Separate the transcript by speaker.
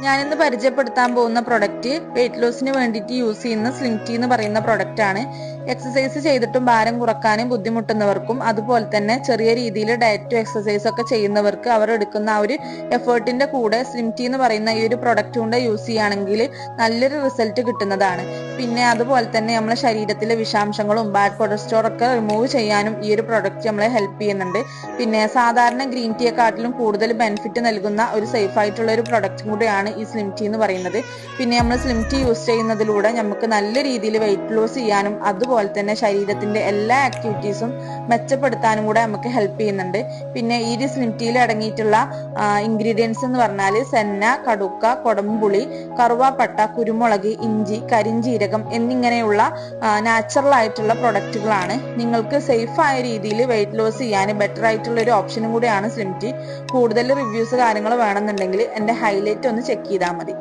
Speaker 1: ഞാനിന്ന് പരിചയപ്പെടുത്താൻ പോകുന്ന പ്രൊഡക്റ്റ് വെയിറ്റ് ലോസിന് വേണ്ടിയിട്ട് യൂസ് ചെയ്യുന്ന സ്ലിം ടീ എന്ന് പറയുന്ന പ്രൊഡക്റ്റ് ആണ്. എക്സസൈസ് ചെയ്തിട്ടും ഭാരം കുറക്കാനും ബുദ്ധിമുട്ടുന്നവർക്കും അതുപോലെ തന്നെ ചെറിയ രീതിയിൽ ഡയറ്റും എക്സസൈസ് ഒക്കെ ചെയ്യുന്നവർക്ക് അവർ എടുക്കുന്ന ആ ഒരു എഫേർട്ടിന്റെ കൂടെ സ്ലിം ടീ എന്ന് പറയുന്ന ഈ ഒരു പ്രൊഡക്റ്റ് കൊണ്ട് യൂസ് ചെയ്യുകയാണെങ്കിൽ നല്ലൊരു റിസൾട്ട് കിട്ടുന്നതാണ്. പിന്നെ അതുപോലെ തന്നെ നമ്മുടെ ശരീരത്തിലെ വിഷാംശങ്ങളും ബാഡ് കൊളസ്ട്രോൾ ഒക്കെ റിമൂവ് ചെയ്യാനും ഈ ഒരു പ്രൊഡക്റ്റ് നമ്മളെ ഹെൽപ്പ് ചെയ്യുന്നുണ്ട്. പിന്നെ സാധാരണ ഗ്രീൻ ടീയെക്കാട്ടിലും കൂടുതൽ ബെനിഫിറ്റ് നൽകുന്ന ഒരു സേഫ് ആയിട്ടുള്ള ഒരു പ്രൊഡക്റ്റും കൂടെയാണ് ഈ സ്ലിം ടീ എന്ന് പറയുന്നത്. പിന്നെ നമ്മൾ സ്ലിം ടീ യൂസ് ചെയ്യുന്നതിലൂടെ നമുക്ക് നല്ല രീതിയിൽ വെയിറ്റ് ലോസ് ചെയ്യാനും അതുപോലെ തന്നെ ശരീരത്തിന്റെ എല്ലാ ആക്ടിവിറ്റീസും മെച്ചപ്പെടുത്താനും കൂടെ നമുക്ക് ഹെൽപ്പ് ചെയ്യുന്നുണ്ട്. പിന്നെ ഈ ടീയിൽ അടങ്ങിയിട്ടുള്ള ഇൻഗ്രീഡിയൻസ് എന്ന് പറഞ്ഞാൽ സെന്ന കടുക്ക കൊടമ്പുളി കറുവാപ്പട്ട കുരുമുളക് ഇഞ്ചി കരിഞ്ചീരകം എന്നിങ്ങനെയുള്ള നാച്ചുറൽ ആയിട്ടുള്ള പ്രൊഡക്റ്റുകളാണ് നിങ്ങൾക്ക് സേഫ് ആയ രീതിയിൽ വെയിറ്റ് ലോസ് ചെയ്യാൻ ബെറ്റർ ആയിട്ടുള്ള ഒരു ഓപ്ഷനും കൂടിയാണ് സ്ലിം ടീ കൂടുതൽ റിവ്യൂസ് കാര്യങ്ങൾ വേണമെന്നുണ്ടെങ്കിൽ എന്റെ ഹൈലൈറ്റ് ഒന്ന് ചെക്ക് ചെയ്താൽ മതി.